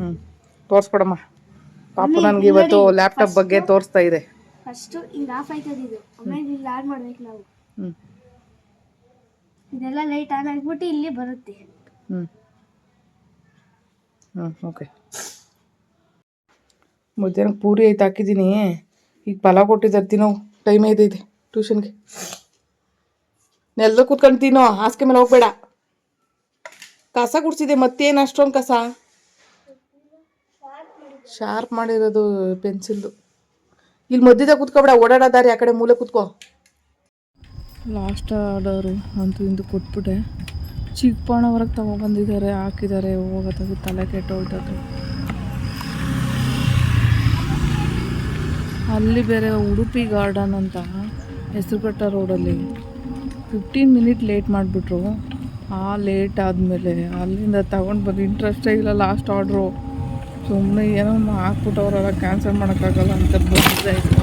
ಹ್ಞೂ ತೋರಿಸ್ಕೊಡಮ್ಮ. ಪಾಪು ನನಗೆ ಇವತ್ತು ಲ್ಯಾಪ್ಟಾಪ್ ಬಗ್ಗೆ ತೋರಿಸ್ತಾ ಇದೆ. ಫಸ್ಟ್ ಹಿಂಗೆ ಆಫ್ ಆಯ್ತದ ಇದು. ಆಮೇಲೆ ಇಲ್ಲಿ ಆನ್ ಮಾಡ್ಬೇಕು ನಾವು. ಹ್ಞೂ ಇದೆಲ್ಲ ಲೈಟ್ ಆನ್ ಆಗ್ಬಿಟ್ಟು ಇಲ್ಲಿ ಬರುತ್ತೆ. ಹ್ಞೂ ಹ್ಞೂ ಓಕೆ ಮಧ್ಯಾಹ್ನ ಪೂರಿ ಐತೆ ಹಾಕಿದ್ದೀನಿ ಈಗ ಪಲಾವ್ ಕೊಟ್ಟಿದ್ದಾರೆ ತಿನ್ನೋ ಟೈಮ್ ಐತೈತೆ ಟ್ಯೂಷನ್ಗೆ ನೆಲ್ದ ಕೂತ್ಕೊಂಡು ತಿನ್ನೋ ಹಾಸಿಗೆ ಮೇಲೆ ಹೋಗ್ಬೇಡ. ಕಸ ಕುಡ್ಸಿದೆ ಮತ್ತೇನು ಅಷ್ಟೊಂದು ಕಸ? ಶಾರ್ಪ್ ಮಾಡಿರೋದು ಪೆನ್ಸಿಲ್ದು. ಇಲ್ಲಿ ಮಧ್ಯದಾಗ ಕೂತ್ಕೊಬೇಡ ಓಡಾಡೋದಾರಿ ಆ ಕಡೆ ಮೂಲೆ ಕೂತ್ಕೋ. ಲಾಸ್ಟ್ ಆರ್ಡರು ಅಂತೂ ಇಂದು ಕೊಟ್ಬಿಟ್ಟೆ. ಚಿಕ್ಕಪಣ ಹೊರಗೆ ತಗೊಬಂದಿದ್ದಾರೆ ಹಾಕಿದ್ದಾರೆ ಹೋಗೋದು ತಲೆ ಕೆಟ್ಟೋಗ್ತದೆ ಅಲ್ಲಿ ಬೇರೆ ಉಡುಪಿ ಗಾರ್ಡನ್ ಅಂತ ಹೆಸರುಘಟ್ಟ ರೋಡಲ್ಲಿ ಫಿಫ್ಟೀನ್ ಮಿನಿಟ್ ಲೇಟ್ ಮಾಡಿಬಿಟ್ರು. ಆ ಲೇಟ್ ಆದಮೇಲೆ ಅಲ್ಲಿಂದ ತಗೊಂಡು ಬಂದು ಇಂಟ್ರೆಸ್ಟೇ ಇಲ್ಲ, ಲಾಸ್ಟ್ ಆರ್ಡ್ರು ಸುಮ್ಮನೆ ಏನೋ ಹಾಕ್ಬಿಟ್ಟು ಅವರೆಲ್ಲ ಕ್ಯಾನ್ಸಲ್ ಮಾಡೋಕ್ಕಾಗಲ್ಲ ಅಂತ ಬಂದಿದ್ದಾಯಿತು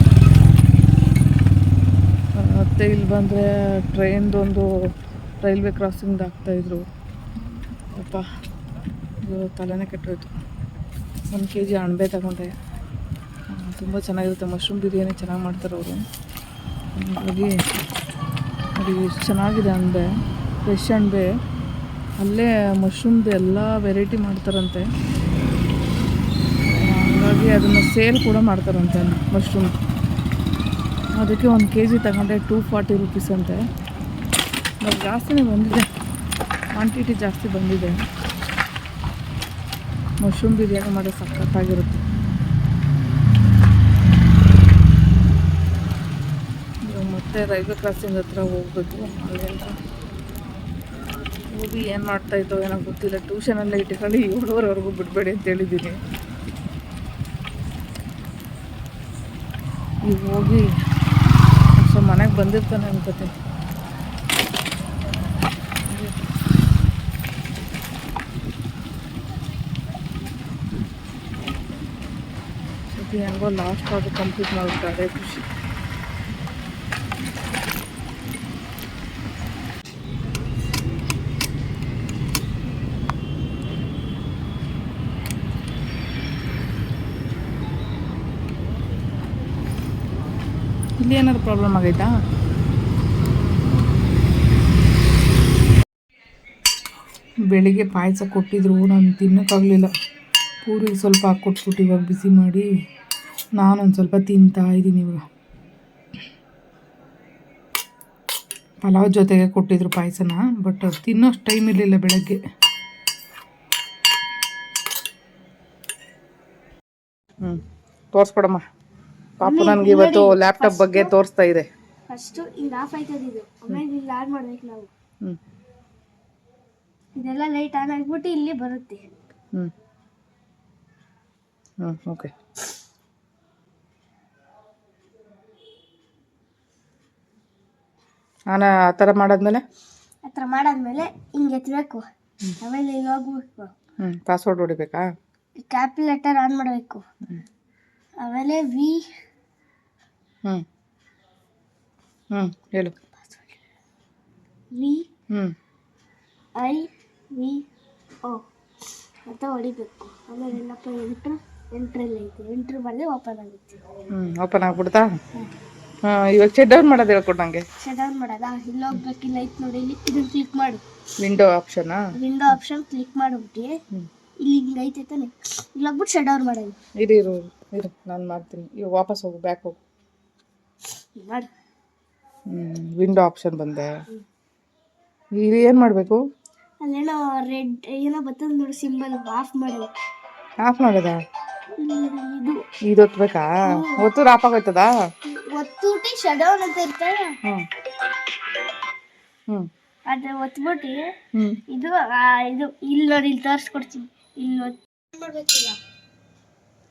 ಮತ್ತೆ ಇಲ್ಲಿ ಬಂದರೆ ಟ್ರೈನ್ದೊಂದು ರೈಲ್ವೆ ಕ್ರಾಸಿಂಗ್ ಆಗ್ತಾಯಿದ್ರು ಅಪ್ಪ, ಇದು ತಲೆನೇ ಕೆಟ್ಟೋಯ್ತು. ಒಂದು ಕೆ ಜಿ ಅಣಬೆ ತಗೊಂಡೆ ತುಂಬ ಚೆನ್ನಾಗಿರುತ್ತೆ. ಮಶ್ರೂಮ್ ಬಿರಿಯಾನಿ ಚೆನ್ನಾಗಿ ಮಾಡ್ತಾರೆ ಅವರು. ಹಾಗಾಗಿ ಅದು ಎಷ್ಟು ಚೆನ್ನಾಗಿದೆ ಅಣಬೆ ಫ್ರೆಶ್ ಅಣಬೆ ಅಲ್ಲೇ ಮಶ್ರೂಮ್ದು ಎಲ್ಲ ವೆರೈಟಿ ಮಾಡ್ತಾರಂತೆ. ಹಾಗಾಗಿ ಅದನ್ನು ಸೇಲ್ ಕೂಡ ಮಾಡ್ತಾರಂತೆ ಮಶ್ರೂಮ್ ಅದಕ್ಕೆ ಒಂದು ಕೆ ಜಿ ತಗೊಂಡೆ ಟೂ ಫಾರ್ಟಿ ರುಪೀಸ್ ಅಂತೆ. ಬಟ್ ಜಾಸ್ತಿನೇ ಬಂದಿದೆ. ಕ್ವಾಂಟಿಟಿ ಜಾಸ್ತಿ ಬಂದಿದೆ. ಮಶ್ರೂಮ್ ಬಿರಿಯಾನಿ ಮಾಡೋ ಸಖತ್ತಾಗಿರುತ್ತೆ. ಮತ್ತೆ ರೈಲ್ವೆ ಕ್ರಾಸಿಂಗ್ ಹತ್ರ ಹೋಗ್ಬೇಕು. ಅಲ್ಲಿಂದ ಹೋಗಿ ಏನು ಮಾಡ್ತಾಯಿದ್ದೋ ಏನೋ ಗೊತ್ತಿಲ್ಲ. ಟ್ಯೂಷನಲ್ಲೇ ಇಟ್ಕೊಂಡು ಏಳುವರೆವರೆಗೂ ಬಿಡಬೇಡಿ ಅಂತ ಹೇಳಿದ್ದೀನಿ. ಈಗ ಹೋಗಿ ಸೊ ಮನೆಗೆ ಬಂದಿರ್ತಾನೆ ಅನ್ಕೋತೀನಿ. ಸತಿ ಹೆಂಗೋ ಲಾಸ್ಟ್ ಆರ್ಡರ್ ಕಂಪ್ಲೀಟ್ ಮಾಡ್ಬಿಟ್ಟು ಅದೇ ಖುಷಿ. ಇಲ್ಲಿ ಏನಾದ್ರು ಪ್ರಾಬ್ಲಮ್ ಆಗೈತಾ? ಬೆಳಿಗ್ಗೆ ಪಾಯಸ ಕೊಟ್ಟಿದ್ರು, ನಾನು ತಿನ್ನೋಕ್ಕಾಗಲಿಲ್ಲ. ಪೂರಿ ಸ್ವಲ್ಪ ಹಾಕ್ಕೊಟ್ಬಿಟ್ಟು ಇವಾಗ ಬಿಸಿ ಮಾಡಿ ನಾನೊಂದು ಸ್ವಲ್ಪ ತಿಂತಾ ಇದ್ದೀನಿ ಇವಾಗ. ಪಲಾವ್ ಜೊತೆಗೆ ಕೊಟ್ಟಿದ್ರು ಪಾಯಸನ ಬಟ್ ತಿನ್ನೋಷ್ಟು ಟೈಮ್ ಇರಲಿಲ್ಲ ಬೆಳಗ್ಗೆ. ಹ್ಞೂ ತೋರಿಸ್ಕೊಡಮ್ಮ. ಪಾಪು ನನ್ಗೆ ಇವತ್ತು ಲ್ಯಾಪ್ಟಾಪ್ ಬಗ್ಗೆ ತೋರಿಸ್ತಾ ಇದೆ. ಫಸ್ಟ್ ಈಗ ಆಫ್ ಆಯ್ತದ ಇದು. ಆಮೇಲೆ ಇಲ್ಲಿ ಆನ್ ಮಾಡ್ಬೇಕು ನಾವು? ಹ್ಞೂ ಇದೆಲ್ಲ ಲೈಟ್ ಆನ್ ಆಗ್ಬಿಟ್ಟು ಇಲ್ಲಿ ಬರುತ್ತೆ. ಹ್ಞೂ ಹ್ಞೂ ಓಕೆ ನಾನು ಆ ಥರ ಮಾಡಾದ್ಮೇಲೆ? ಆ ಥರ ಮಾಡಾದ್ಮೇಲೆ ಹಿಂಗೆ ಎತ್ತಬೇಕು ಆಮೇಲೆ ಇಲ್ಲಿ ಹೋಗ್ಬೇಕು ಹ್ಞೂ ಪಾಸ್ವರ್ಡ್ ಹೊಡಿಬೇಕಾ? ಕ್ಯಾಲ್ಕುಲೇಟರ್ ಆನ್ ಮಾಡಬೇಕು. ಆಮೇಲೆ ವಿ ಹ್ಞೂ ಹ್ಞೂ ಹೇಳು. ವಿ ಹ್ಞೂ ಐ ವಿ ಓ. ಅಂತ ಹೊಡಿಬೇಕು. ಆಮೇಲೆ ಏನಪ್ಪ ಎಂಟ್ರು ಎಂಟ್ರಲ್ಲಿ ಐತೆ. ಎಂಟ್ರು ಮಾಡಿದ್ರೆ ಓಪನ್ ಆಗುತ್ತೆ. ಹ್ಞೂ ಓಪನ್ ಆಗ್ಬಿಡ್ತಾ? ಹಾಂ ಇವಾಗ ಚೆಕ್ ಡೌನ್ ಮಾಡೋದು ಹೇಳ್ಕೊಡು ನನಗೆ ಶಟ್ ಡೌನ್ ಮಾಡೋದಾ? ಇಲ್ಲಿ ಹೋಗ್ಬೇಕು ಇಲ್ಲಿ ಐತೆ ನೋಡಿ ಇಲ್ಲಿ ಇದನ್ನ ಕ್ಲಿಕ್ ಮಾಡು. ವಿಂಡೋ ಆಪ್ಷನಾ ವಿಂಡೋ ಆಪ್ಷನ್ ಕ್ಲಿಕ್ ಮಾಡಿಬಿಟ್ಟು. ಇಲ್ಲಿ ಹಿಂಗೆ ಐತೆ ತಾನೆ. ಇಲ್ಲಿ ಹೋಗ್ಬಿಟ್ಟು ಶಟ್ ಡೌನ್ ಮಾಡೋದು. ಇರು ಇರು ಇರು. ನಾನು ಮಾಡ್ತೀನಿ. ಇವಾಗ ವಾಪಸ್ ಹೋಗು ಬ್ಯಾಕ್ ಹೋಗು. ಮಾಡು. ವಿಂಡೋ ಆಪ್ಷನ್ ಬಂದೆ. ಇಲ್ಲಿ ಏನು ಮಾಡಬೇಕು? ಅಲ್ಲೇನೋ ರೆಡ್ ಏನೋ ಬರ್ತದೆ ನೋಡಿ ಸಿಂಬಲ್ ಆಫ್ ಮಾಡಿ. ಆಫ್ ಮಾಡೋದಾ? ಇದು. ಇದು ಒತ್ತಬೇಕಾ ಒತ್ತು ಆಫ್ ಆಗೋಯ್ತದ? ಒತ್ತುಟಿ ಶಟ್ ಡೌನ್ ಅಂತ ಇರ್ತಾರೆ ಹ್ಞೂ ಹ್ಞೂ ಅದು ಒತ್ಬಿಟ್ಟು ಇದು ಇದು ಇಲ್ಲಿ ನೋಡಿ ಇಲ್ಲಿ ತೋರಿಸ್ಕೊಡ್ತೀನಿ. ಇಲ್ಲಿ ಮಾಡ್ಬೇಕಿಲ್ಲ ಮಾಡ್ಬೇಕೀಗ?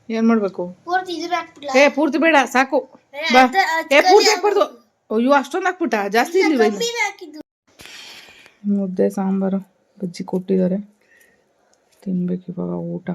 ಏನು ಮಾಡಬೇಕು? ಏ ಪೂರ್ತಿ ಬೇಡ ಸಾಕು. ಬಾ. ಏ ಪೂರ್ತಿ ಹಾಕ್ಬಾರ್ದು. ಅಯ್ಯೋ ಅಷ್ಟೊಂದು ಹಾಕ್ಬಿಟ್ಟ? ಜಾಸ್ತಿ ಮುದ್ದೆ ಸಾಂಬಾರು ಬಜ್ಜಿ ಕೊಟ್ಟಿದ್ದಾರೆ. ತಿನ್ಬೇಕು ಇವಾಗ ಊಟ.